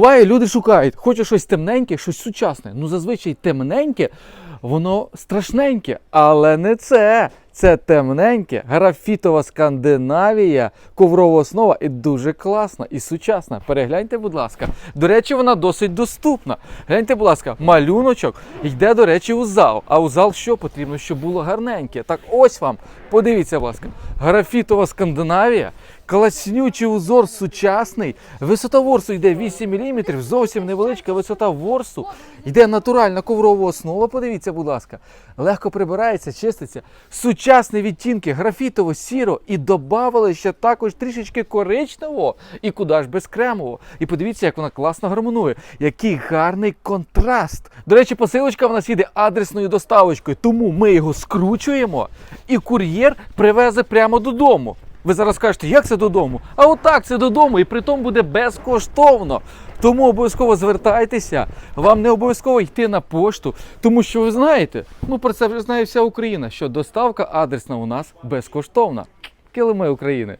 Буває, люди шукають, хочуть щось темненьке, щось сучасне. Ну, зазвичай темненьке, воно страшненьке, але не це. Це темненьке, графітова Скандинавія, коврова основа і дуже класна і сучасна. Перегляньте, будь ласка. До речі, вона досить доступна. Гляньте, будь ласка, малюночок йде, до речі, у зал. А у зал що потрібно, щоб було гарненьке? Так ось вам. Подивіться, будь ласка, графітова Скандинавія, класнючий узор сучасний. Висота ворсу йде 8 мм, зовсім невеличка висота ворсу. Йде натуральна коврова основа. Подивіться, будь ласка. Легко прибирається, чиститься. Сучасні відтінки графітово, сіро і додавали ще також трішечки коричневого. І куди ж без кремового. І подивіться, як вона класно гармонує. Який гарний контраст. До речі, посилочка в нас їде адресною доставочкою, тому ми його скручуємо, і кур'єр привезе прямо додому. Ви зараз кажете, як це додому? А отак це додому, і при тому буде безкоштовно. Тому обов'язково звертайтеся. Вам не обов'язково йти на пошту, тому що ви знаєте, ну про це вже знає вся Україна, що доставка адресна у нас безкоштовна. Килими України.